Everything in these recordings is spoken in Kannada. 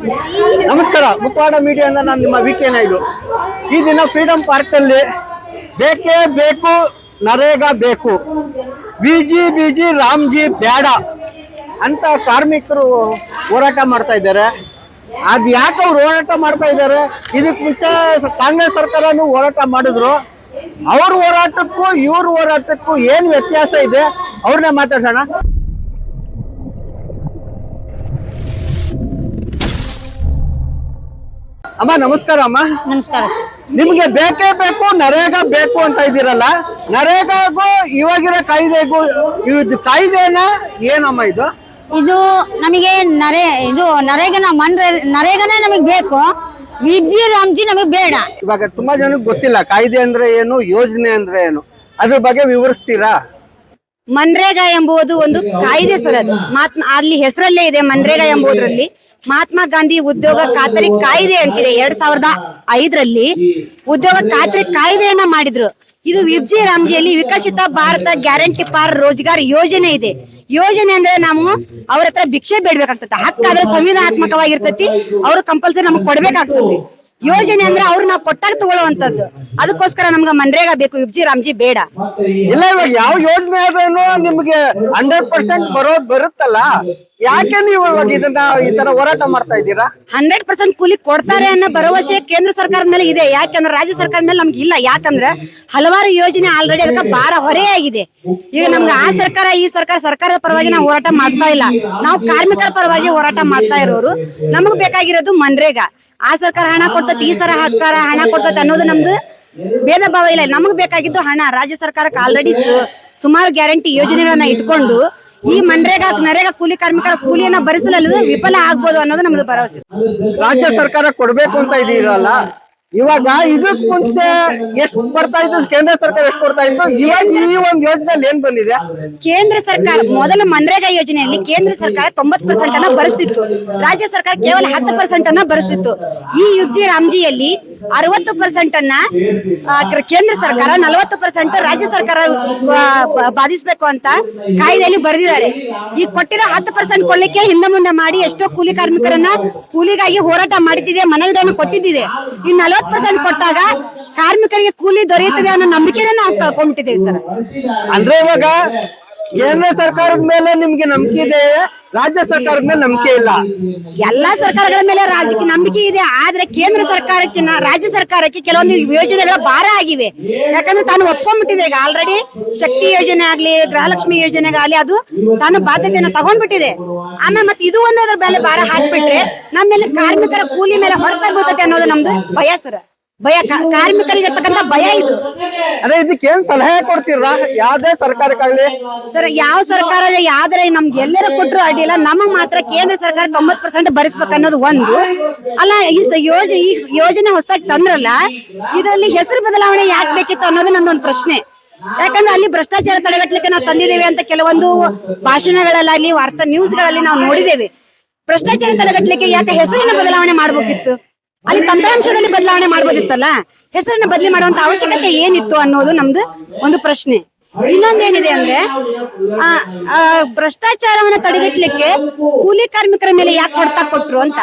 ನಮಸ್ಕಾರ ಮುಖವಾಡ ಮೀಡಿಯಾದ ನಾನು ನಿಮ್ಮ ವಿ ಕೆ ನಾಯ್ಡು. ಈ ದಿನ ಫ್ರೀಡಂ ಪಾರ್ಕ್ ಅಲ್ಲಿ ಬೇಕೇ ಬೇಕು, ನರೇಗಾ ಬೇಕು. ಬಿಜಿ ಬಿಜಿ ರಾಮ್ಜಿ ಬೇಡ ಅಂತ ಕಾರ್ಮಿಕರು ಹೋರಾಟ ಮಾಡ್ತಾ ಇದ್ದಾರೆ. ಅದ್ ಯಾಕೆ ಅವ್ರು ಹೋರಾಟ ಮಾಡ್ತಾ ಇದ್ದಾರೆ? ಇದಕ್ ಮುಂಚೆ ಕಾಂಗ್ರೆಸ್ ಸರ್ಕಾರನು ಹೋರಾಟ ಮಾಡಿದ್ರು. ಅವ್ರ ಹೋರಾಟಕ್ಕೂ, ಇವ್ರ ಹೋರಾಟಕ್ಕೂ ಏನ್ ವ್ಯತ್ಯಾಸ ಇದೆ? ಅವ್ರನ್ನೇ ಮಾತಾಡೋಣ ಅಮ್ಮ ನಮಸ್ಕಾರ ಅಮ್ಮ. ನಮಸ್ಕಾರ. ನಿಮ್ಗೆ ಬೇಕೇ ಬೇಕು ನರೇಗಾ ಬೇಕು ಅಂತ ಇದ್ದೀರಲ್ಲ ನರೇಗಾಗೂ ಇವಾಗಿರೋ ಕಾಯ್ದೆಗೂ ಇದು ಕಾಯ್ದೆನ ಏನಮ್ಮ ಇದು? ಇದು ನಮಗೆ ನರೇ ಇದು ನರೇಗನ ಮನ್ರೆ ನರೇಗನೇ ನಮಗೆ ಬೇಕು ವಿದ್ಯುತ್ ರಾಮ್ಜಿ ನಮಗೆ ಬೇಡ. ಇವಾಗ ತುಂಬಾ ಜನಕ್ಕೆ ಗೊತ್ತಿಲ್ಲ ಕಾಯ್ದೆ ಅಂದ್ರೆ ಏನು ಯೋಜನೆ ಅಂದ್ರೆ ಏನು? ಅದ್ರ ಬಗ್ಗೆ ವಿವರಿಸ್ತೀರಾ? ಮನ್ರೇಗಾ ಎಂಬುದು ಒಂದು ಕಾಯ್ದೆ ಸರ್ ಅದು. ಮಾತ್ ಅಲ್ಲಿ ಹೆಸರಲ್ಲೇ ಇದೆ ಮನ್ರೇಗಾ ಎಂಬುದರಲ್ಲಿ. ಮಹಾತ್ಮ ಗಾಂಧಿ ಉದ್ಯೋಗ ಖಾತರಿ ಕಾಯ್ದೆ ಅಂತಿದೆ. ಎರಡ್ ಸಾವಿರದ ಐದರಲ್ಲಿ ಉದ್ಯೋಗ ಖಾತರಿ ಕಾಯ್ದೆಯನ್ನ ಮಾಡಿದ್ರು. ಇದು ವಿಬ್ಜಿ ರಾಮ್ಜಿಯಲ್ಲಿ ವಿಕಸಿತ ಭಾರತ ಗ್ಯಾರಂಟಿ ಫಾರ್ ರೋಜ್ಗಾರ್ ಯೋಜನೆ ಇದೆ. ಯೋಜನೆ ಅಂದ್ರೆ ನಾವು ಅವ್ರ ಹತ್ರ ಭಿಕ್ಷೆ ಬೇಡ್ಬೇಕಾಗ್ತದೆ. ಹಕ್ಕಾದ್ರೆ ಸಂವಿಧಾನಾತ್ಮಕವಾಗಿರ್ತತಿ. ಅವ್ರು ಕಂಪಲ್ಸರಿ ನಮ್ಗೆ ಕೊಡ್ಬೇಕಾಗ್ತದೆ ಯೋಜನೆ ಅಂದ್ರೆ ಅವ್ರು ನಾವು ಕೊಟ್ಟಾಗ ತಗೊಳ್ಳುವಂತದ್ದು ಅದಕ್ಕೋಸ್ಕರ ನಮ್ಗೆ ಮನ್ರೇಗಾ ಬೇಕು. ಇಬ್ಜಿ ರಾಮ್ಜಿ ಬೇಡ. ಇಲ್ಲ ಇವಾಗ ಯಾವ ಯೋಜನೆ ಆದ್ರೂ ನಿಮ್ಗೆ ಹಂಡ್ರೆಡ್ ಪರ್ಸೆಂಟ್ ಬರೋದ್ ಬರುತ್ತಲ್ಲ? ಯಾಕೆ ನೀವು ಇವಾಗ ಇದನ್ನ ಈ ತರ ಹೋರಾಟ ಮಾಡ್ತಾ ಇದ್ದೀರಾ? ಹಂಡ್ರೆಡ್ ಪರ್ಸೆಂಟ್ ಕೂಲಿ ಕೊಡ್ತಾರೆ ಅನ್ನೋ ಭರವಸೆ ಕೇಂದ್ರ ಸರ್ಕಾರದ ಮೇಲೆ ಇದೆ. ಯಾಕಂದ್ರೆ ರಾಜ್ಯ ಸರ್ಕಾರದ ಮೇಲೆ ನಮ್ಗೆ ಇಲ್ಲ. ಯಾಕಂದ್ರೆ ಹಲವಾರು ಯೋಜನೆ ಆಲ್ರೆಡಿ ಅದಕ್ಕೆ ಭಾರ ಹೊರೆಯಾಗಿದೆ. ಈಗ ನಮ್ಗೆ ಆ ಸರ್ಕಾರ ಈ ಸರ್ಕಾರ ಸರ್ಕಾರದ ಪರವಾಗಿ ನಾವು ಹೋರಾಟ ಮಾಡ್ತಾ ಇಲ್ಲ. ನಾವು ಕಾರ್ಮಿಕರ ಪರವಾಗಿ ಹೋರಾಟ ಮಾಡ್ತಾ ಇರೋರು. ನಮಗ್ ಬೇಕಾಗಿರೋದು ಮನ್ರೇಗಾ. ಆ ಸರ್ಕಾರ ಹಣ ಕೊಡ್ತೈತಿ ಈ ಸರ ಸರ್ಕಾರ ಹಣ ಕೊಡ್ತೈತಿ ಅನ್ನೋದು ನಮ್ದು ಭೇದ ಭಾವ ಇಲ್ಲ. ನಮಗ್ ಬೇಕಾಗಿದ್ದು ಹಣ. ರಾಜ್ಯ ಸರ್ಕಾರಕ್ಕೆ ಆಲ್ರೆಡಿ ಸುಮಾರು ಗ್ಯಾರಂಟಿ ಯೋಜನೆಗಳನ್ನ ಇಟ್ಕೊಂಡು ಈ ಮನ್ರೇಗಾ ನರೇಗಾ ಕೂಲಿ ಕಾರ್ಮಿಕರ ಕೂಲಿಯನ್ನ ಭರಿಸಲಲ್ಲದೆ ವಿಫಲ ಆಗ್ಬೋದು ಅನ್ನೋದು ನಮ್ದು ಭರವಸೆ. ರಾಜ್ಯ ಸರ್ಕಾರ ಕೊಡ್ಬೇಕು ಅಂತ ಇದೀರಲ್ಲ? ಇವಾಗ ಇದಕ್ ಮುಂಚೆ ಎಷ್ಟು ಬರ್ತಾ ಇತ್ತು ಕೇಂದ್ರ ಸರ್ಕಾರ ಎಷ್ಟು ಕೊಡ್ತಾ ಇತ್ತು ಇವಾಗ ಈ ಒಂದು ಯೋಜನೆಯಲ್ಲಿ ಏನ್ ಬಂದಿದೆ? ಕೇಂದ್ರ ಸರ್ಕಾರ ಮೊದಲ ಮನ್ರೇಗಾ ಯೋಜನೆಯಲ್ಲಿ ಕೇಂದ್ರ ಸರ್ಕಾರ ತೊಂಬತ್ ಪರ್ಸೆಂಟ್ ಅನ್ನ ಬರೆಸ್ತಿತ್ತು ರಾಜ್ಯ ಸರ್ಕಾರ ಕೇವಲ ಹತ್ತು ಪರ್ಸೆಂಟ್ ಅನ್ನ ಬರೆಸ್ತಿತ್ತು ಈ ಯುಜಿ ರಾಮ್ಜಿಯಲ್ಲಿ ಅರವತ್ತು ಪರ್ಸೆಂಟ್ ಅನ್ನ ಕೇಂದ್ರ ಸರ್ಕಾರ, ನಲವತ್ತು ಪರ್ಸೆಂಟ್ ರಾಜ್ಯ ಸರ್ಕಾರ ಬಾಧಿಸಬೇಕು ಅಂತ ಕಾಯ್ದೆಯಲ್ಲಿ ಬರೆದಿದ್ದಾರೆ. ಈ ಕೊಟ್ಟಿರೋ ಹತ್ತು ಪರ್ಸೆಂಟ್ ಕೊಡ್ಲಿಕ್ಕೆ ಹಿಂದೆ ಮುಂದೆ ಮಾಡಿ ಎಷ್ಟೋ ಕೂಲಿ ಕಾರ್ಮಿಕರನ್ನ ಕೂಲಿಗಾಗಿ ಹೋರಾಟ ಮಾಡುತ್ತಿದೆ ಮನವಿಗಳನ್ನು ಕೊಟ್ಟಿದ್ದಿದೆ. ಈ ನಲವತ್ತು ಪರ್ಸೆಂಟ್ ಕೊಟ್ಟಾಗ ಕಾರ್ಮಿಕರಿಗೆ ಕೂಲಿ ದೊರೆಯುತ್ತದೆ ಅನ್ನೋ ನಂಬಿಕೆನ ನಾವು ಕಳ್ಕೊಂಡ್ಬಿಟ್ಟಿದ್ದೇವೆ ಸರ್. ಅಂದ್ರೆ ಇವಾಗ ಕೇಂದ್ರ ಸರ್ಕಾರದ ಮೇಲೆ ನಿಮ್ಗೆ ನಂಬಿಕೆ ಇದೆ, ರಾಜ್ಯ ಸರ್ಕಾರದ ಮೇಲೆ ನಂಬಿಕೆ ಇಲ್ಲ. ಎಲ್ಲಾ ಸರ್ಕಾರಗಳ ಮೇಲೆ ರಾಜಕೀಯ ನಂಬಿಕೆ ಇದೆ, ಆದ್ರೆ ಕೇಂದ್ರ ಸರ್ಕಾರಕ್ಕೆ ರಾಜ್ಯ ಸರ್ಕಾರಕ್ಕೆ ಕೆಲವೊಂದು ಯೋಜನೆಗಳ ಭಾರ ಆಗಿವೆ. ಯಾಕಂದ್ರೆ ತಾನು ಒಪ್ಕೊಂಡ್ಬಿಟ್ಟಿದೆ, ಈಗ ಆಲ್ರೆಡಿ ಶಕ್ತಿ ಯೋಜನೆ ಆಗ್ಲಿ, ಗೃಹಲಕ್ಷ್ಮಿ ಯೋಜನೆಗಾಗ್ಲಿ ಅದು ತಾನು ಬಾಧ್ಯತೆಯನ್ನು ತಗೊಂಡ್ಬಿಟ್ಟಿದೆ. ಆಮೇಲೆ ಮತ್ತೆ ಇದು ಒಂದು ಅದ್ರ ಮೇಲೆ ಭಾರ ಹಾಕ್ಬಿಟ್ರೆ ನಮ್ಮ ಮೇಲೆ ಕಾರ್ಮಿಕರ ಕೂಲಿ ಮೇಲೆ ಹೊರಟ ಬೀಳ್ತೈತೆ ಅನ್ನೋದು ನಮ್ದು ಭಯ ಸರ್. ಭಯ ಕಾರ್ಮಿಕರಿಗೆ ಇರ್ತಕ್ಕಂತ ಭಯ ಇದು. ಅದೇ ಇದಕ್ಕೆ ಏನ್ ಸಲಹೆ ಕೊಡ್ತೀರಾ? ಯಾವ್ದೇ ಸರ್ಕಾರಕ್ಕಾಗ್ಲಿ? ಸರ್ ಯಾವ ಸರ್ಕಾರ ಯಾವ್ದಾರ ನಮ್ಗೆ ಎಲ್ಲರೂ ಕೊಟ್ಟರು ಅಡ್ಡಿಲ್ಲ ನಮಗ್ ಮಾತ್ರ ಕೇಂದ್ರ ಸರ್ಕಾರ ತೊಂಬತ್ ಪರ್ಸೆಂಟ್ ಭರಿಸ್ಬೇಕು ಅನ್ನೋದು ಒಂದು. ಅಲ್ಲ ಈ ಯೋಜನೆ ಈ ಯೋಜನೆ ಹೊಸದಾಗಿ ತಂದ್ರಲ್ಲ ಇದರಲ್ಲಿ ಹೆಸರು ಬದಲಾವಣೆ ಯಾಕೆ ಬೇಕಿತ್ತು ಅನ್ನೋದು ನಂದೊಂದು ಪ್ರಶ್ನೆ. ಯಾಕಂದ್ರೆ ಅಲ್ಲಿ ಭ್ರಷ್ಟಾಚಾರ ತಡೆಗಟ್ಟಲಿಕ್ಕೆ ನಾವು ತಂದಿದ್ದೇವೆ ಅಂತ ಕೆಲವೊಂದು ಭಾಷಣಗಳಲ್ಲಿ ವಾರ್ತಾ ನ್ಯೂಸ್ಗಳಲ್ಲಿ ನಾವು ನೋಡಿದ್ದೇವೆ. ಭ್ರಷ್ಟಾಚಾರ ತಡೆಗಟ್ಟಲಿಕ್ಕೆ ಯಾಕೆ ಹೆಸರಿನ ಬದಲಾವಣೆ ಮಾಡ್ಬೇಕಿತ್ತು? ಅಲ್ಲಿ ತಂತ್ರಾಂಶದಲ್ಲಿ ಬದಲಾವಣೆ ಮಾಡ್ಬೋದಿತ್ತಲ್ಲ? ಹೆಸರನ್ನ ಬದಲಿ ಮಾಡುವಂತ ಅವಶ್ಯಕತೆ ಏನಿತ್ತು ಅನ್ನೋದು ನಮ್ದು ಒಂದು ಪ್ರಶ್ನೆ. ಇನ್ನೊಂದೇನಿದೆ ಅಂದ್ರೆ ಭ್ರಷ್ಟಾಚಾರವನ್ನ ತಡೆಗಟ್ಟಲಿಕ್ಕೆ ಕೂಲಿ ಕಾರ್ಮಿಕರ ಮೇಲೆ ಯಾಕೆ ಹೊಡ್ತಾ ಕೊಟ್ರು ಅಂತ.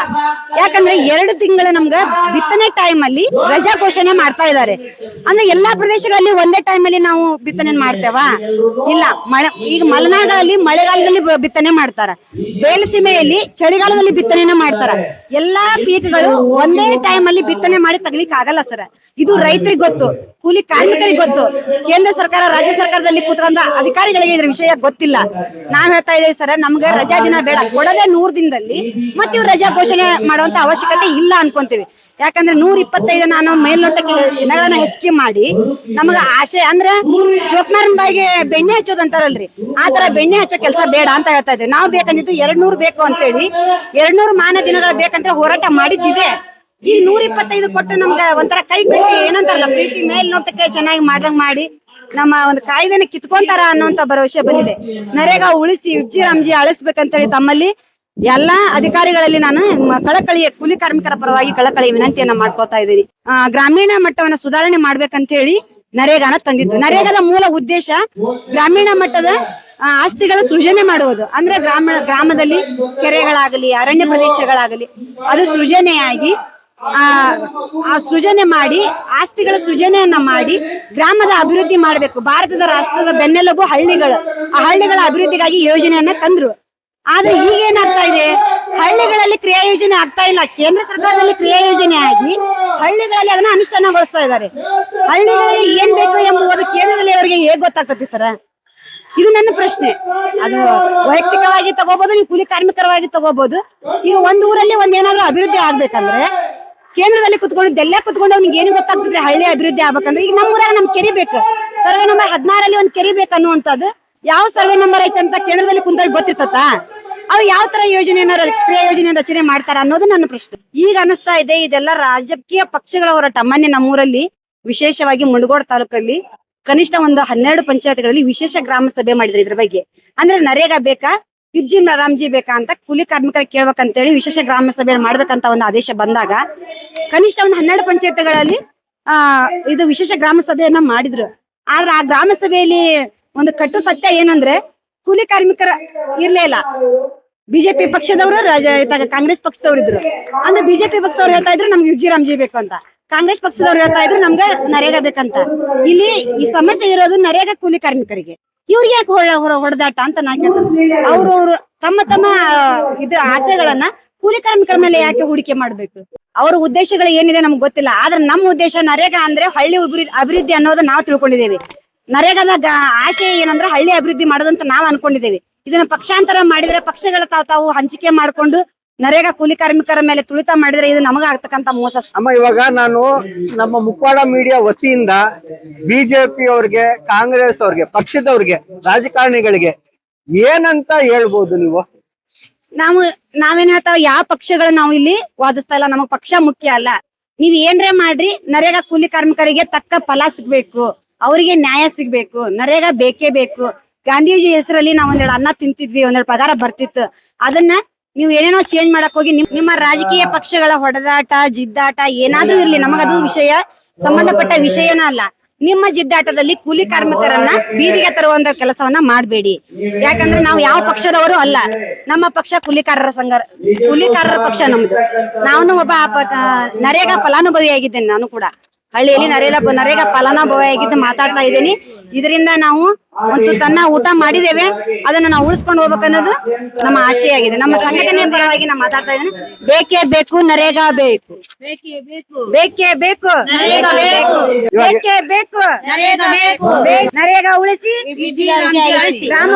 ಯಾಕಂದ್ರೆ ಎರಡು ತಿಂಗಳ ನಮ್ಗ ಬಿತ್ತನೆ ಟೈಮ್ ಅಲ್ಲಿ ರಜಾ ಘೋಷಣೆ ಮಾಡ್ತಾ ಇದ್ದಾರೆ ಅಂದ್ರೆ ಎಲ್ಲಾ ಪ್ರದೇಶಗಳಲ್ಲಿ ಒಂದೇ ಟೈಮ್ ಅಲ್ಲಿ ನಾವು ಬಿತ್ತನೆ ಮಾಡ್ತೇವಾ? ಇಲ್ಲ, ಮಳೆ, ಈಗ ಮಲೆನಾಡಲ್ಲಿ ಮಳೆಗಾಲದಲ್ಲಿ ಬಿತ್ತನೆ ಮಾಡ್ತಾರ. ಬೇಲಸೀಮೆಯಲ್ಲಿ ಚಳಿಗಾಲದಲ್ಲಿ ಬಿತ್ತನೆನ ಮಾಡ್ತಾರ. ಎಲ್ಲಾ ಪೀಕ್ಗಳು ಒಂದೇ ಟೈಮ್ ಅಲ್ಲಿ ಬಿತ್ತನೆ ಮಾಡಿ ತಗಲಿಕ್ಕೆ ಆಗಲ್ಲ ಸರ್. ಇದು ರೈತರಿಗೆ ಗೊತ್ತು, ಕೂಲಿ ಕಾರ್ಮಿಕರಿಗೆ ಗೊತ್ತು. ಕೇಂದ್ರ ಸರ್ಕಾರ, ರಾಜ್ಯ ಸರ್ಕಾರದಲ್ಲಿ ಕೂತ್ಕೊಂಡ ಅಧಿಕಾರಿಗಳಿಗೆ ಇದ್ರ ವಿಷಯ ಗೊತ್ತಿಲ್ಲ. ನಾವ್ ಹೇಳ್ತಾ ಇದೀವಿ ಸರ್, ನಮ್ಗೆ ರಜಾ ದಿನ ಬೇಡ. ಕೊಡದೆ ನೂರ್ ದಿನದಲ್ಲಿ ಮತ್ತೆ ಇವ್ರು ರಜಾ ಘೋಷಣೆ ಮಾಡುವಂತ ಅವಶ್ಯಕತೆ ಇಲ್ಲ ಅನ್ಕೊಂತೀವಿ. ಯಾಕಂದ್ರೆ ನೂರ ಇಪ್ಪತ್ತೈದು ನಾನು ಮೇಲ್ನೋಟಕ್ಕೆ ದಿನಗಳನ್ನ ಹೆಚ್ಚಿಗೆ ಮಾಡಿ ನಮಗ ಆಶೆ ಅಂದ್ರೆ ಜೋಕ್ಮಾರನ್ ಬಾಯಿಗೆ ಬೆಣ್ಣೆ ಹಚ್ಚೋದು ಅಂತಾರಲ್ರಿ. ಆತರ ತರ ಬೆಣ್ಣೆ ಹಚ್ಚೋ ಕೆಲಸ ಬೇಡ ಅಂತ ಹೇಳ್ತಾ ಇದ್ದೀವಿ. ನಾವು ಬೇಕಂದಿದ್ದು ಎರಡ್ ನೂರು ಬೇಕು ಅಂತೇಳಿ ಎರಡ್ ನೂರು ಮಾನ ದಿನಗಳ ಬೇಕಂತ ಹೋರಾಟ ಮಾಡಿದ್ದಿದೆ. ಈ ನೂರ ಇಪ್ಪತ್ತೈದು ಕೊಟ್ಟು ನಮ್ಗೆ ಒಂಥರ ಕೈ ಕಟ್ಟಿ ಏನಂತಾರಲ್ಲ, ಪ್ರೀತಿ ಮೇಲ್ನೋಟಕ್ಕೆ ಚೆನ್ನಾಗಿ ಮಾಡ್ದಂಗ್ ಮಾಡಿ ನಮ್ಮ ಒಂದು ಕಾಯ್ದೆನ ಕಿತ್ಕೊಂತಾರ ಅನ್ನೋಂತ ಭರವಸೆ ಬಂದಿದೆ. ನರೇಗಾ ಉಳಿಸಿ ಉಜ್ಜಿ ರಾಮ್ಜಿ ಅಳಿಸ್ಬೇಕಂತೇಳಿ ತಮ್ಮಲ್ಲಿ ಎಲ್ಲಾ ಅಧಿಕಾರಿಗಳಲ್ಲಿ ನಾನು ಕಳಕಳಿಯ ಕೂಲಿ ಕಾರ್ಮಿಕರ ಪರವಾಗಿ ಕಳಕಳಿ ವಿನಂತಿಯನ್ನ ಮಾಡ್ಕೊತಾ ಇದ್ದೀನಿ. ಗ್ರಾಮೀಣ ಮಟ್ಟವನ್ನ ಸುಧಾರಣೆ ಮಾಡ್ಬೇಕಂತ ಹೇಳಿ ನರೇಗಾನ ತಂದಿದ್ದು. ನರೇಗಾದ ಮೂಲ ಉದ್ದೇಶ ಗ್ರಾಮೀಣ ಮಟ್ಟದ ಆಸ್ತಿಗಳ ಸೃಜನೆ ಮಾಡುವುದು. ಅಂದ್ರೆ ಗ್ರಾಮ, ಗ್ರಾಮದಲ್ಲಿ ಕೆರೆಗಳಾಗಲಿ, ಅರಣ್ಯ ಪ್ರದೇಶಗಳಾಗಲಿ, ಅದು ಸೃಜನೆಯಾಗಿ ಆ ಸೃಜನೆ ಮಾಡಿ, ಆಸ್ತಿಗಳ ಸೃಜನೆಯನ್ನ ಮಾಡಿ ಗ್ರಾಮದ ಅಭಿವೃದ್ಧಿ ಮಾಡಬೇಕು. ಭಾರತದ ರಾಷ್ಟ್ರದ ಬೆನ್ನೆಲುಬು ಹಳ್ಳಿಗಳು. ಆ ಹಳ್ಳಿಗಳ ಅಭಿವೃದ್ಧಿಗಾಗಿ ಯೋಜನೆಯನ್ನ ತಂದ್ರು. ಆದ್ರೆ ಈಗೇನಾಗ್ತಾ ಇದೆ? ಹಳ್ಳಿಗಳಲ್ಲಿ ಕ್ರಿಯಾ ಯೋಜನೆ ಆಗ್ತಾ ಇಲ್ಲ. ಕೇಂದ್ರ ಸರ್ಕಾರದಲ್ಲಿ ಕ್ರಿಯಾ ಯೋಜನೆ ಆಗಿ ಹಳ್ಳಿಗಳಲ್ಲಿ ಅದನ್ನ ಅನುಷ್ಠಾನಗೊಳಿಸ್ತಾ ಇದ್ದಾರೆ. ಹಳ್ಳಿಗಳಿಗೆ ಏನ್ ಬೇಕು ಎಂಬುದು ಕೇಂದ್ರದಲ್ಲಿ ಅವರಿಗೆ ಹೇಗ್ ಗೊತ್ತಾಗ್ತತಿ ಸರ? ಇದು ನನ್ನ ಪ್ರಶ್ನೆ. ಅದು ವೈಯಕ್ತಿಕವಾಗಿ ತಗೋಬಹುದು ನೀವು ಕೂಲಿ ಕಾರ್ಮಿಕರವಾಗಿ ತಗೋಬಹುದು ಈಗ ಒಂದ್ ಊರಲ್ಲಿ ಒಂದ್ ಏನಾದ್ರು ಅಭಿವೃದ್ಧಿ ಆಗ್ಬೇಕಂದ್ರೆ ಕೇಂದ್ರದಲ್ಲಿ ಕುತ್ಕೊಂಡು ಎಲ್ಲ ಕುತ್ಕೊಂಡು ಅವ್ನಿಗೆ ಏನು ಗೊತ್ತಾಗ್ತದೆ ಹಳ್ಳಿ ಅಭಿವೃದ್ಧಿ ಆಗ್ಬೇಕಂದ್ರೆ ಈಗ ನಮ್ಮ ಊರಾಗ ನಮ್ ಕೆರಿ ಬೇಕು. ಸರ್ವೆ ನಂಬರ್ ಹದಿನಾರಲ್ಲಿ ಒಂದ್ ಕೆರಿ ಬೇಕು ಅನ್ನುವಂಥದ್ದು ಯಾವ ಸರ್ವೆ ನಂಬರ್ ಐತೆ ಅಂತ ಕೇಂದ್ರದಲ್ಲಿ ಕುಂತಾಗ ಗೊತ್ತಿರ್ತತ ಅವ್ರು ಯಾವ ತರ ಯೋಜನೆಯನ್ನ ಕ್ರಿಯಾ ಯೋಜನೆ ರಚನೆ ಮಾಡ್ತಾರ ಅನ್ನೋದು ನನ್ನ ಪ್ರಶ್ನೆ. ಈಗ ಅನಿಸ್ತಾ ಇದೆ, ಇದೆಲ್ಲ ರಾಜಕೀಯ ಪಕ್ಷಗಳ ಹೋರಾಟ ಮೊನ್ನೆ ನಮ್ಮೂರಲ್ಲಿ ವಿಶೇಷವಾಗಿ ಮುಂಡಗೋಡ್ ತಾಲೂಕಲ್ಲಿ ಕನಿಷ್ಠ ಒಂದು ಹನ್ನೆರಡು ಪಂಚಾಯತ್ಗಳಲ್ಲಿ ವಿಶೇಷ ಗ್ರಾಮ ಸಭೆ ಮಾಡಿದ್ರು ಇದ್ರ ಬಗ್ಗೆ. ಅಂದ್ರೆ ನರೇಗಾ ಬೇಕಾ? ವಿಬ್ಜಿ ರಾಮ್ಜಿ ಬೇಕಾ ಅಂತ ಕೂಲಿ ಕಾರ್ಮಿಕರ ಕೇಳ್ಬೇಕಂತೇಳಿ ವಿಶೇಷ ಗ್ರಾಮ ಸಭೆ ಮಾಡ್ಬೇಕಂತ ಒಂದು ಆದೇಶ ಬಂದಾಗ ಕನಿಷ್ಠ ಒಂದು ಹನ್ನೆರಡು ಪಂಚಾಯತ್ಗಳಲ್ಲಿ, ಆ, ಇದು ವಿಶೇಷ ಗ್ರಾಮ ಸಭೆಯನ್ನ ಮಾಡಿದ್ರು. ಆದ್ರೆ ಆ ಗ್ರಾಮ ಸಭೆಯಲ್ಲಿ ಒಂದು ಕಟ್ಟು ಸತ್ಯ ಏನಂದ್ರೆ ಕೂಲಿ ಕಾರ್ಮಿಕರ ಇರ್ಲೇ ಇಲ್ಲ. ಬಿಜೆಪಿ ಪಕ್ಷದವರು ಕಾಂಗ್ರೆಸ್ ಪಕ್ಷದವ್ರು ಇದ್ರು. ಅಂದ್ರೆ ಬಿಜೆಪಿ ಪಕ್ಷದವ್ರು ಹೇಳ್ತಾ ಇದ್ರು ನಮ್ಗೆ ಯುಜಿ ರಾಮ್ಜಿ ಬೇಕು ಅಂತ. ಕಾಂಗ್ರೆಸ್ ಪಕ್ಷದವ್ರು ಹೇಳ್ತಾ ಇದ್ರು ನಮ್ಗೆ ನರೇಗಾ ಬೇಕಂತ. ಇಲ್ಲಿ ಈ ಸಮಸ್ಯೆ ಇರೋದು ನರೇಗಾ ಕೂಲಿ ಕಾರ್ಮಿಕರಿಗೆ. ಇವ್ರಿಗೆ ಯಾಕೆ ಹೊಡೆದಾಟ ಅಂತ ನಾ ಕೇಳ್ತೇನೆ. ಅವ್ರವ್ರು ತಮ್ಮ ತಮ್ಮ ಇದು ಆಸೆಗಳನ್ನ ಕೂಲಿ ಕಾರ್ಮಿಕರ ಮೇಲೆ ಯಾಕೆ ಹೂಡಿಕೆ ಮಾಡ್ಬೇಕು? ಅವ್ರ ಉದ್ದೇಶಗಳು ಏನಿದೆ ನಮ್ಗೆ ಗೊತ್ತಿಲ್ಲ. ಆದ್ರೆ ನಮ್ಮ ಉದ್ದೇಶ ನರೇಗಾ ಅಂದ್ರೆ ಹಳ್ಳಿ ಅಭಿವೃದ್ಧಿ ಅನ್ನೋದು ನಾವು ತಿಳ್ಕೊಂಡಿದ್ದೇವೆ ನರೇಗಾದ ಆಶಯ ಏನಂದ್ರೆ ಹಳ್ಳಿ ಅಭಿವೃದ್ಧಿ ಮಾಡೋದಂತ ನಾವು ಅನ್ಕೊಂಡಿದ್ದೇವೆ ಇದನ್ನ ಪಕ್ಷಾಂತರ ಮಾಡಿದ್ರೆ ಪಕ್ಷಗಳ ತಾವು ತಾವು ಹಂಚಿಕೆ ಮಾಡ್ಕೊಂಡು ನರೇಗಾ ಕೂಲಿ ಕಾರ್ಮಿಕರ ಮೇಲೆ ತುಳಿತ ಮಾಡಿದ್ರೆ ಇದು ನಮಗ ಆಗ್ತಕ್ಕಂತ ಮೋಸ. ಅಮ್ಮ ಇವಾಗ ನಾನು ನಮ್ಮ ಮುಕ್ವಾಡ ಮೀಡಿಯಾ ವತಿಯಿಂದ ಬಿಜೆಪಿ ಅವ್ರಿಗೆ ಕಾಂಗ್ರೆಸ್ ಅವ್ರಿಗೆ ಪಕ್ಷದವ್ರಿಗೆ ರಾಜಕಾರಣಿಗಳಿಗೆ ಏನಂತ ಹೇಳ್ಬೋದು ನೀವು? ನಾವು ನಾವೇನ್ ಹೇಳ್ತಾವ ಯಾವ ಪಕ್ಷಗಳ ನಾವು ಇಲ್ಲಿ ವಾದಿಸ್ತಾ ಇಲ್ಲ ನಮಗ್ ಪಕ್ಷ ಮುಖ್ಯ ಅಲ್ಲ. ನೀವ್ ಏನ್ರೇ ಮಾಡ್ರಿ ನರೇಗಾ ಕೂಲಿ ಕಾರ್ಮಿಕರಿಗೆ ತಕ್ಕ ಫಲ ಸಿಗ್ಬೇಕು ಅವರಿಗೆ ನ್ಯಾಯ ಸಿಗ್ಬೇಕು ನರೇಗಾ ಬೇಕೇ ಬೇಕು. ಗಾಂಧೀಜಿ ಹೆಸರಲ್ಲಿ ನಾವ್ ಒಂದೆರಡು ಅನ್ನ ತಿಂತಿದ್ವಿ ಒಂದೆರಡು ಪಗಾರ ಬರ್ತಿತ್ತು. ಅದನ್ನ ನೀವು ಏನೇನೋ ಚೇಂಜ್ ಮಾಡಕ್ ಹೋಗಿ ನಿಮ್- ನಿಮ್ಮ ರಾಜಕೀಯ ಪಕ್ಷಗಳ ಹೊಡೆದಾಟ, ಜಿದ್ದಾಟ ಏನಾದ್ರೂ ಇರ್ಲಿ. ನಮಗದು ವಿಷಯ, ಸಂಬಂಧಪಟ್ಟ ವಿಷಯನ ಅಲ್ಲ. ನಿಮ್ಮ ಜಿದ್ದಾಟದಲ್ಲಿ ಕೂಲಿ ಕಾರ್ಮಿಕರನ್ನ ಬೀದಿಗೆ ತರುವಂತ ಕೆಲಸವನ್ನ ಮಾಡಬೇಡಿ. ಯಾಕಂದ್ರೆ ನಾವು ಯಾವ ಪಕ್ಷದವರು ಅಲ್ಲ. ನಮ್ಮ ಪಕ್ಷ ಕೂಲಿಕಾರರ ಸಂಘ, ಕೂಲಿಕಾರರ ಪಕ್ಷ ನಮ್ದು. ನಾನು ಒಬ್ಬ ನರೇಗಾ ಫಲಾನುಭವಿಯಾಗಿದ್ದೇನೆ ನಾನು ಕೂಡ. ಹಳ್ಳಿಯಲ್ಲಿ ನರೇಗಾ ನರೇಗಾ ಆಗಿದ್ದು ಮಾತಾಡ್ತಾ ಇದ್ದೀನಿ. ಇದರಿಂದ ನಾವು ಒಂದು ತನ್ನ ಊಟ ಮಾಡಿದ್ದೇವೆ. ಅದನ್ನ ನಾವು ಉಳಿಸ್ಕೊಂಡು ಹೋಗ್ಬೇಕನ್ನೋದು ನಮ್ಮ ಆಶೆಯಾಗಿದೆ. ನಮ್ಮ ಸಂಘಟನೆ ಪರವಾಗಿ ನಾನು ಮಾತಾಡ್ತಾ ಇದ್ದೀನಿ. ಬೇಕೇ ಬೇಕು ನರೇಗಾ ಬೇಕು. ಬೇಕೇ ಬೇಕು. ಬೇಕೇ ಬೇಕು. ನರೇಗಾ ಉಳಿಸಿ. ಗ್ರಾಮ